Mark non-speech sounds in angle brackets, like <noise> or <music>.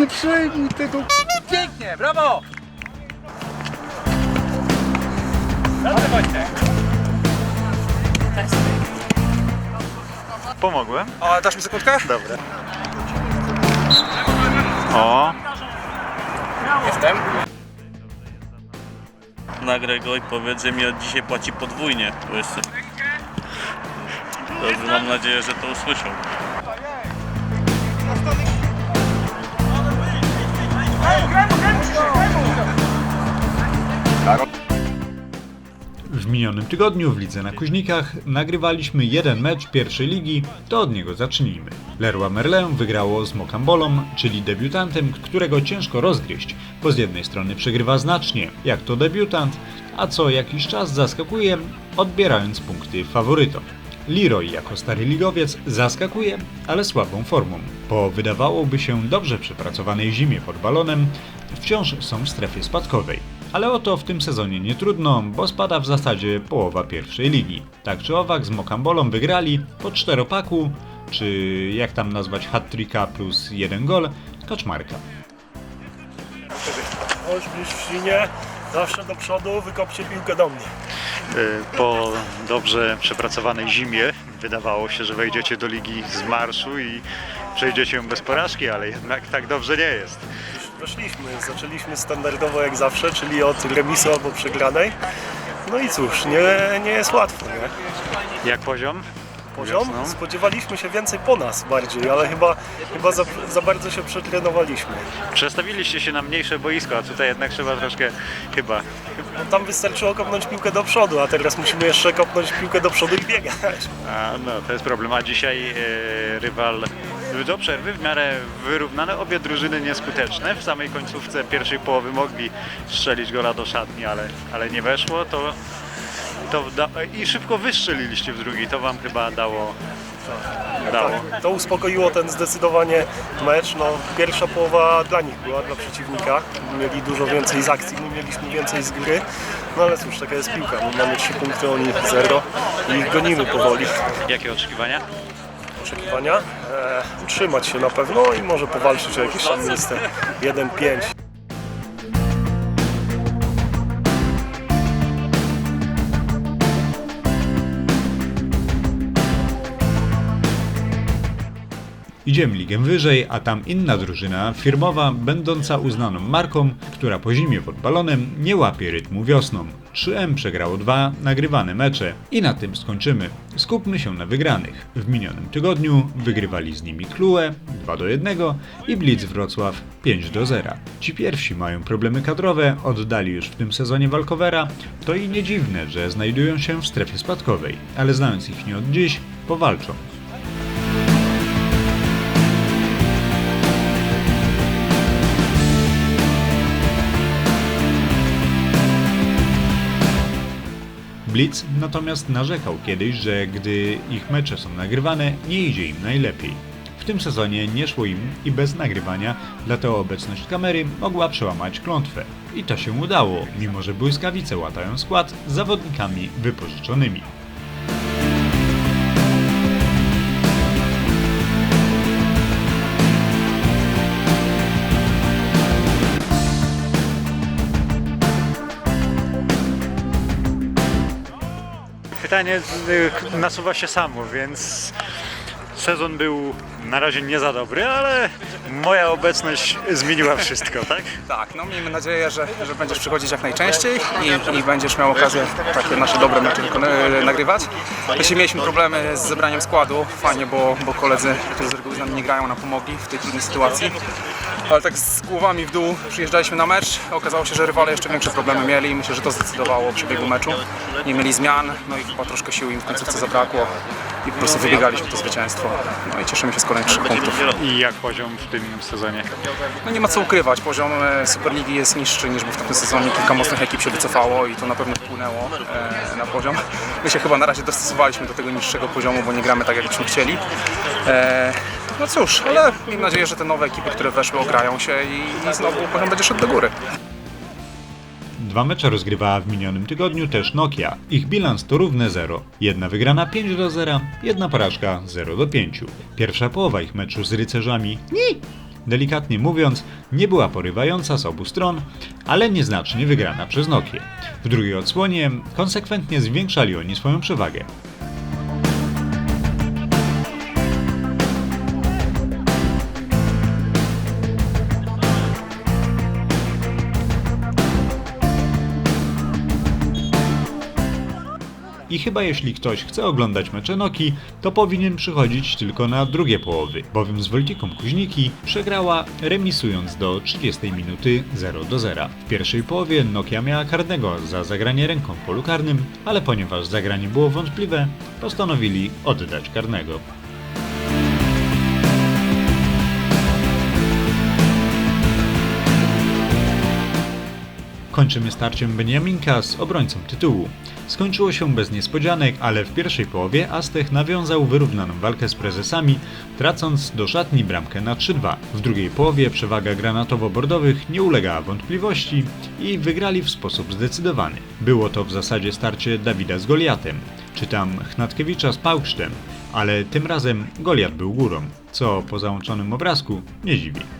nie przejmuj tego. Pięknie, brawo! Dobrze, Wojtek. Pomogłem? A dasz mi sekundkę? Dobra. O, Jestem. Nagraj go i powiedz, że mi od dzisiaj płaci podwójnie. Łysy. Dobrze, mam nadzieję, że to usłyszą. Minionym tygodniu w Lidze na Kuźnikach nagrywaliśmy jeden mecz pierwszej ligi, to od niego zacznijmy. Leroy Merlin wygrało z Mokambolą, czyli debiutantem, którego ciężko rozgryźć, bo z jednej strony przegrywa znacznie, jak to debiutant, a co jakiś czas zaskakuje, odbierając punkty faworytom. Leroy jako stary ligowiec zaskakuje, ale słabą formą. Po wydawałoby się dobrze przepracowanej zimie pod balonem, wciąż są w strefie spadkowej. Ale o to w tym sezonie nie trudno, bo spada w zasadzie połowa pierwszej ligi. Tak czy owak z Mokambolą wygrali po czteropaku, czy jak tam nazwać hat-tricka plus jeden gol, Kaczmarka. Chodź w świnie, zawsze do przodu, wykopcie piłkę do mnie. y, po dobrze przepracowanej zimie wydawało się, że wejdziecie do ligi z marszu i przejdziecie ją bez porażki, ale jednak tak dobrze nie jest. Weszliśmy, zaczęliśmy standardowo jak zawsze, czyli od remisu albo przegranej. No i cóż, nie, nie jest łatwo, nie? Jak poziom? Poziom? Wiosną? Spodziewaliśmy się więcej po nas bardziej, ale chyba, chyba za, za bardzo się przetrenowaliśmy. Przestawiliście się na mniejsze boisko, a tutaj jednak trzeba troszkę chyba No, tam wystarczyło kopnąć piłkę do przodu, a teraz musimy jeszcze kopnąć piłkę do przodu i biegać. A, no, to jest problem. A dzisiaj e, rywal do przerwy w miarę wyrównane. Obie drużyny nieskuteczne. W samej końcówce pierwszej połowy mogli strzelić gola do szatni, ale, ale nie weszło. To, to I szybko wystrzeliliście w drugi. To wam chyba dało. dało. Tak, to uspokoiło ten zdecydowanie mecz. No, pierwsza połowa dla nich była, dla przeciwnika. Mieli dużo więcej z akcji, my mieliśmy więcej z gry. No ale cóż, taka jest piłka. My mamy 3 punkty, oni 0 i ich gonimy powoli. Jakie oczekiwania? Oczekiwania? E, utrzymać się na pewno i może powalczyć o jakieś tam miejsce 1-5. Idziemy ligę wyżej, a tam inna drużyna, firmowa, będąca uznaną marką, która po zimie pod balonem nie łapie rytmu wiosną. 3M przegrało dwa nagrywane mecze i na tym skończymy. Skupmy się na wygranych. W minionym tygodniu wygrywali z nimi Klue 2 do 1 i Blitz Wrocław 5 do 0. Ci pierwsi mają problemy kadrowe, oddali już w tym sezonie walkowera, to i nie dziwne, że znajdują się w strefie spadkowej, ale znając ich nie od dziś, powalczą. Blitz natomiast narzekał kiedyś, że gdy ich mecze są nagrywane, nie idzie im najlepiej. W tym sezonie nie szło im i bez nagrywania, dlatego obecność kamery mogła przełamać klątwę. I to się udało, mimo że błyskawice łatają skład z zawodnikami wypożyczonymi. Pytanie y, nasuwa się samo, więc sezon był na razie nie za dobry, ale moja obecność zmieniła wszystko, <laughs> tak? Tak, no miejmy nadzieję, że, że będziesz przychodzić jak najczęściej i, i będziesz miał okazję takie nasze dobre mecze wykona- nagrywać. Jeśli mieliśmy problemy z zebraniem składu, fajnie, bo, bo koledzy, którzy z reguły z nami nie grają, nam pomogli w tej trudnej sytuacji. Ale tak z głowami w dół przyjeżdżaliśmy na mecz, okazało się, że rywale jeszcze większe problemy mieli myślę, że to zdecydowało o przebiegu meczu. Nie mieli zmian, no i chyba troszkę sił im w końcówce zabrakło i po prostu wybiegaliśmy to zwycięstwo. No i cieszymy się z kolejnych trzech punktów. I jak poziom w tym sezonie? No nie ma co ukrywać, poziom e, Superligi jest niższy niż był w tamtym sezonie. Kilka mocnych ekip się wycofało i to na pewno wpłynęło e, na poziom. My się chyba na razie dostosowaliśmy do tego niższego poziomu, bo nie gramy tak, jakbyśmy chcieli. No cóż, ale miejmy nadzieję, że te nowe ekipy, które weszły, ograją się i, i znowu poziom będzie szedł do góry. Dwa mecze rozgrywała w minionym tygodniu też Nokia. Ich bilans to równe 0. Jedna wygrana 5 do 0, jedna porażka 0 do 5. Pierwsza połowa ich meczu z rycerzami nie, Delikatnie mówiąc, nie była porywająca z obu stron, ale nieznacznie wygrana przez Nokię. W drugiej odsłonie konsekwentnie zwiększali oni swoją przewagę. I chyba jeśli ktoś chce oglądać mecze Noki, to powinien przychodzić tylko na drugie połowy, bowiem z Woltiką Kuźniki przegrała remisując do 30 minuty 0 do 0. W pierwszej połowie Nokia miała karnego za zagranie ręką w polu karnym, ale ponieważ zagranie było wątpliwe, postanowili oddać karnego. Kończymy starciem Beniaminka z obrońcą tytułu. Skończyło się bez niespodzianek, ale w pierwszej połowie Aztech nawiązał wyrównaną walkę z prezesami, tracąc do szatni bramkę na 3-2. W drugiej połowie przewaga granatowo-bordowych nie ulegała wątpliwości i wygrali w sposób zdecydowany. Było to w zasadzie starcie Dawida z Goliatem, czy tam Chnatkiewicza z Pałksztem, ale tym razem Goliat był górą, co po załączonym obrazku nie dziwi.